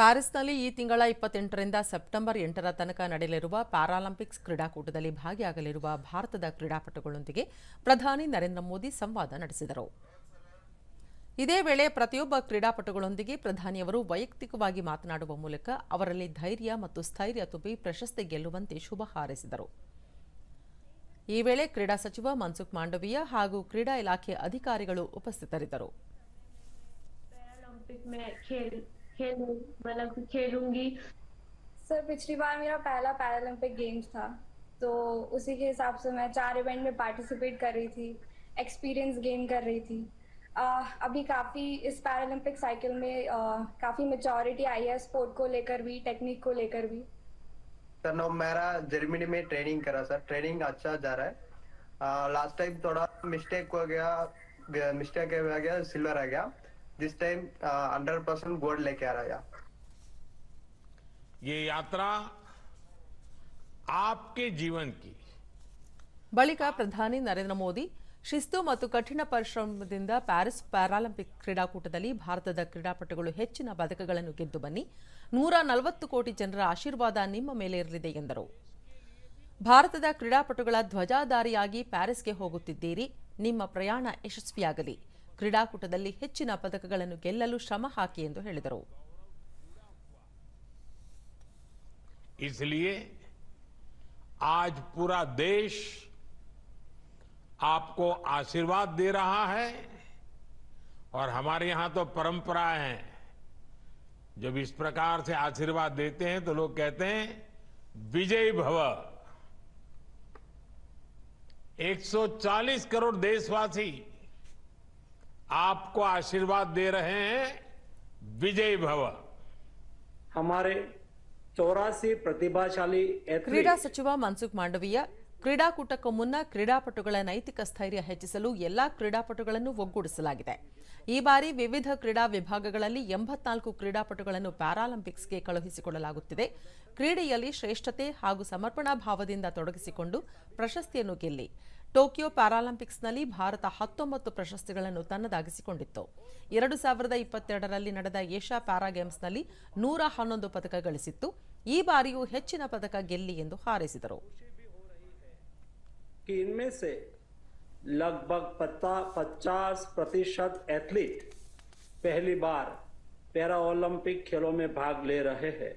ಪ್ಯಾರಿಸ್ನಲ್ಲಿ ಈ ತಿಂಗಳ ಇಪ್ಪತ್ತೆಂಟರಿಂದ ಸೆಪ್ಟೆಂಬರ್ ಎಂಟರ ತನಕ ನಡೆಯಲಿರುವ ಪ್ಯಾರಾಲಿಂಪಿಕ್ಸ್ ಕ್ರೀಡಾಕೂಟದಲ್ಲಿ ಭಾಗಿಯಾಗಲಿರುವ ಭಾರತದ ಕ್ರೀಡಾಪಟುಗಳೊಂದಿಗೆ ಪ್ರಧಾನಿ ನರೇಂದ್ರ ಮೋದಿ ಸಂವಾದ ನಡೆಸಿದರು. ಇದೇ ವೇಳೆ ಪ್ರತಿಯೊಬ್ಬ ಕ್ರೀಡಾಪಟುಗಳೊಂದಿಗೆ ಪ್ರಧಾನಿಯವರು ವೈಯಕ್ತಿಕವಾಗಿ ಮಾತನಾಡುವ ಮೂಲಕ ಅವರಲ್ಲಿ ಧೈರ್ಯ ಮತ್ತು ಸ್ಥೈರ್ಯ ತುಂಬಿ ಪ್ರಶಸ್ತಿ ಗೆಲ್ಲುವಂತೆ ಶುಭ ಹಾರೈಸಿದರು. ಈ ವೇಳೆ ಕ್ರೀಡಾ ಸಚಿವ ಮನ್ಸುಖ್ ಮಾಂಡವೀಯ ಹಾಗೂ ಕ್ರೀಡಾ ಇಲಾಖೆ ಅಧಿಕಾರಿಗಳು ಉಪಸ್ಥಿತರಿದ್ದರು. खेल मतलब खेलूँगी। सर पिछली बार मेरा पहला पैरालंपिक गेम्स था तो उसी के हिसाब से मैं चार इवेंट में पार्टिसिपेट कर रही थी एक्सपीरियंस गेन कर रही थी। अ, अभी काफ़ी इस पैरालंपिक साइकिल में अ, काफ़ी मेचोरिटी आई है स्पोर्ट को लेकर भी टेक्निक को लेकर भी। सर नो मेरा जर्मनी में ट्रेनिंग करा सर। ट्रेनिंग अच्छा जा रहा है। लास्ट टाइम थोड़ा मिस्टेक हो गया मिस्टेक हो गया सिल्वर आ गया। this time hundred percent gold लेके आ रहा है ये यात्रा आपके जीवन की ಬಳಿಕ ಪ್ರಧಾನಿ ನರೇಂದ್ರ ಮೋದಿ ಶಿಸ್ತು ಮತ್ತು ಕಠಿಣ ಪರಿಶ್ರಮದಿಂದ ಪ್ಯಾರಿಸ್ ಪ್ಯಾರಾಲಿಂಪಿಕ್ ಕ್ರೀಡಾಕೂಟದಲ್ಲಿ ಭಾರತದ ಕ್ರೀಡಾಪಟುಗಳು ಹೆಚ್ಚಿನ ಪದಕಗಳನ್ನು ಗೆದ್ದು ಬನ್ನಿ ನೂರ ನಲವತ್ತು ಕೋಟಿ ಜನರ ಆಶೀರ್ವಾದ ನಿಮ್ಮ ಮೇಲೆ ಇರಲಿದೆ ಎಂದರು ಭಾರತದ ಕ್ರೀಡಾಪಟುಗಳ ಧ್ವಜಾಧಾರಿಯಾಗಿ ಪ್ಯಾರಿಸ್ಗೆ ಹೋಗುತ್ತಿದ್ದೀರಿ ನಿಮ್ಮ ಪ್ರಯಾಣ ಯಶಸ್ವಿಯಾಗಲಿ ಕ್ರೀಡಾಕೂಟದಲ್ಲಿ ಹೆಚ್ಚಿನ ಪದಕಗಳನ್ನು ಗೆಲ್ಲಲು ಶ್ರಮ ಹಾಕಿ ಎಂದು ಹೇಳಿದರು इसलिए आज पूरा देश आपको आशीर्वाद दे रहा है और हमारे यहां तो परंपरा है जब इस प्रकार से आशीर्वाद देते हैं तो लोग कहते हैं विजयी भव 140 करोड़ देशवासी आपको आशीर्वाद दे रहे हैं विजयी भव हमारे चौरासी प्रतिभाशाली ಕ್ರೀಡಾ एथलीट ಸಚಿವ ಮನ್ಸುಖ್ ಮಾಂಡವೀಯ ಕ್ರೀಡಾಕೂಟಕ್ಕೂ ಮುನ್ನ ಕ್ರೀಡಾಪಟುಗಳ ನೈತಿಕ ಸ್ಥೈರ್ಯ ಹೆಚ್ಚಿಸಲು ಎಲ್ಲಾ ಕ್ರೀಡಾಪಟುಗಳನ್ನು ಒಗ್ಗೂಡಿಸಲಾಗಿದೆ ಈ ಬಾರಿ ವಿವಿಧ ಕ್ರೀಡಾ ವಿಭಾಗಗಳಲ್ಲಿ ಎಂಬತ್ನಾಲ್ಕು ಕ್ರೀಡಾಪಟುಗಳನ್ನು ಪ್ಯಾರಾಲಿಂಪಿಕ್ಸ್ಗೆ ಕಳುಹಿಸಿಕೊಡಲಾಗುತ್ತಿದೆ ಕ್ರೀಡೆಯಲ್ಲಿ ಶ್ರೇಷ್ಠತೆ ಹಾಗೂ ಸಮರ್ಪಣಾ ಭಾವದಿಂದ ತೊಡಗಿಸಿಕೊಂಡು ಪ್ರಶಸ್ತಿಯನ್ನು ಗೆಲ್ಲಿ ಟೋಕಿಯೋ ಪ್ಯಾರಾಲಿಂಪಿಕ್ಸ್ನಲ್ಲಿ ಭಾರತ ಹತ್ತೊಂಬತ್ತು ಪ್ರಶಸ್ತಿಗಳನ್ನು ತನ್ನದಾಗಿಸಿಕೊಂಡಿತ್ತು ಎರಡು ಸಾವಿರದ ಇಪ್ಪತ್ತೆರಡರಲ್ಲಿ ನಡೆದ ಏಷ್ಯಾ ಪ್ಯಾರಾ ಗೇಮ್ಸ್ನಲ್ಲಿ ನೂರ ಹನ್ನೊಂದು ಪದಕ ಗಳಿಸಿತ್ತು ಈ ಬಾರಿಯೂ ಹೆಚ್ಚಿನ ಪದಕ ಗೆಲ್ಲಿ ಎಂದು ಹಾರೈಸಿದರು कि इनमें से लगभग पचास प्रतिशत एथलीट पहली बार पैरा ओलंपिक खेलों में भाग ले रहे हैं